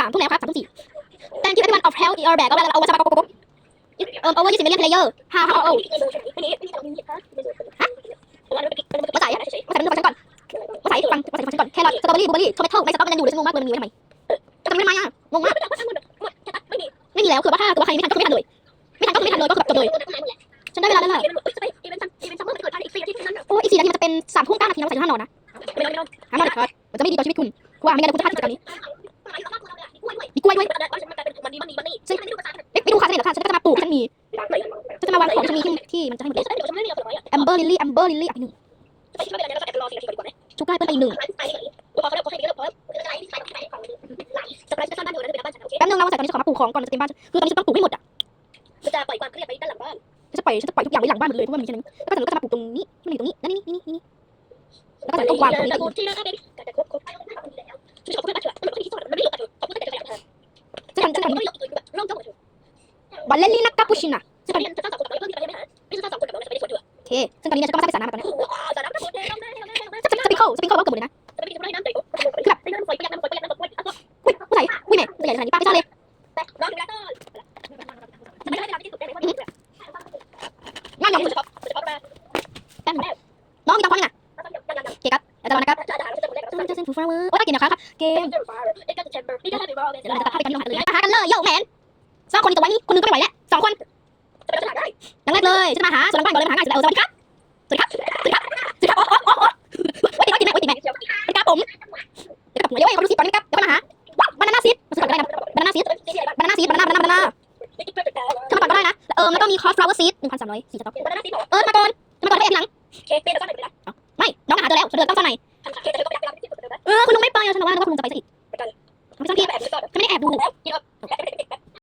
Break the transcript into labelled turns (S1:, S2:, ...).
S1: สามทุ่มแล้วครับสามทุ่มสี่ Thank you everyone of help your bag เอาอะไรเอาวาซาบะโกโกโกเอ่อ over 20 million player ฮ่าฮ่าโอ้มาใส่มาใส่เป็นฟังฉันก่อนมาใส่ฟังมาใส่ฟังฉันก่อนแครอทสตรอเบอรี่บลูเบอรี่ทอมเมโต้ในสต็อกมันยังอยู่เลยฉันงงมากเลยมันมีไว้ทำไมจะทำไมอะงงมากไม่มีแล้วคือว่าถ้าคือว่าใครไม่ทันก็ไม่ทันเลยไม่ทันก็ไม่ทันเลยก็คือจบเลยฉันได้เวลาแล้วล่ะโอ้อีกสี่นาทีมันจะเป็นสามทุ่มเก้านาทีเราใส่ชุดห้านอนนะห้ามนอนเด็ดขาดมันจะไม่ดีต่อชีวิตคุณเพราะว่าไม่งั้นคุณจะพลาดกิจกรรมนี้มีกล้วยด้วยไม่ดูค่ะฉันเห็นแล้วค่ะฉันก็จะมาปลูกที่ฉันมีฉัน จะมาวางของฉันมีที่ที่มันจะให้หมดเลยแอมเบอร์ลิลลี่แอมเบอร์ลิลลี่อะอีกหนึ่งชุกได้เพิ่มไปอีกหนึ่งแป๊บนึงเราใส่ตอนนี้จะขอมาปลูกของก่อนจะเต็มบ้านคือตอนนี้ฉันต้องปลูกให้หมดอะ
S2: จะปล่อยความเครียดไปด้านหลังบ้าน
S1: ฉันจะปล่อยฉันจะปล่อยทุกอย่างไว้หลังบ้านหมดเลยเพราะว่ามีแค่นี้แล้วก็ฉันก็จะมาปลูกตรงนี้ที่มันอยู่ตรงนี้นั่นนี่นี่นี่นี่แล้วก็ฉันก็วางตรงนี้อีก
S2: ที่นะครับแต่ครบครบช่วยขอบคุณนะเถอะมันไม่ที่สอนมันไม่หลบเถอะขอบคุณแต่จะขยันเถอะ
S1: ฉัน
S2: จะ
S1: ทำฉัน
S2: ทำ
S1: ทำ
S2: ไม่หลบตัวแบบร่องจ้องเถอะ
S1: บัลเลลี่นักกาปูชิน่ะ
S2: จะเรียนจะสร้างสังคมแบบเพิ่มที่ไปยังไม่หาไม่ใช่สร้างสังคมแบบเราจะไปสวนเถอะ
S1: โอเค ซึ่งตอนนี้ฉันก็มาสร้างเป็นสระน้ำมาตอนนี้
S2: โอ้โหสารน้ำน้ำน้ำน้ำน้ำน้ำน้ำ
S1: สปริงสปิงเกิลสปิงเกิลว่าเกือบหมดเลยนะ
S2: จะไม่มีทำไรน้ำเตะคือแบบไม่น้ำฝอยประหยัดน้ำฝอยประหยัดน้ำฝอยแล้วก็
S1: อุ้ยผู้ใส่อุ้ยแม่ตัวใหญ่ขนาดนี้ป้าไม่ชอบเลย
S2: แต่รอดูแล้วก็จะไม่ได้เวลาที่สุดได้เลยว่าดีแบบ
S1: ง่ายยอง
S2: จะชอบจะชอบมา
S1: แป้งหมดแล้วน้องมีตาควางนี่นะเกครับแล้วจะรอนะครับ
S2: จะด่าจะจะหมดแล้ว
S1: ซึ่งจะเซ็นฟูฟลาวเวอร์โอ้ยน่ากินนะคะเกม
S2: เอ็กซ์จะแชมเบอร์นี่ก็ให้ไปบอกเลย
S1: เดี๋ยวเราจะตัดภาไปกันที่โรงอาหารเลยไปหากันเลยโย่แมนสองคนอีกตัวไว้นี่คนนึงก็ไม่ไหวแล้วสองคน อย่างแรกเลยจะมาหาส่วนหลังบ้านก่อนเลยมาหาง่ายสุดแล้วสวัสดีครับสวัสดีครับสวัสดีครับสวัสดีครับโอ้โหโอ้โหโอ้โหติดไหมติดไหมติดไหม
S2: เชียว
S1: สวัสดีครับผมเดี๋ยวกับผมเดี๋ยวเขาดูซิก่อนนะครับเดี๋ยวมาหาบานาน่าซีดมาซื้อก่อนก็ได้นะบานาน่าซีดบานาน่าซีดบานาน่าบานาน่าบานาน่า
S2: เข้า
S1: มาก่อนก็ได้นะเออแล้วก็มีคอสฟลาวเวอร์ซีดหนึ่งพันสามร้อยสี่สต็อกเออมาก่อนมาก่อนให้เอ็ดหลัง
S2: เคเป็นแล้วก็ไหนไม่
S1: น้องหาเจอแล้วเธอดต้องซ่อนไหน
S2: เค้กจะก็ไปรับที่สุดเลยน
S1: เออคุณลุงไม่ไปอะฉันว่านึกว่าคุณลุงจะไปซะอีก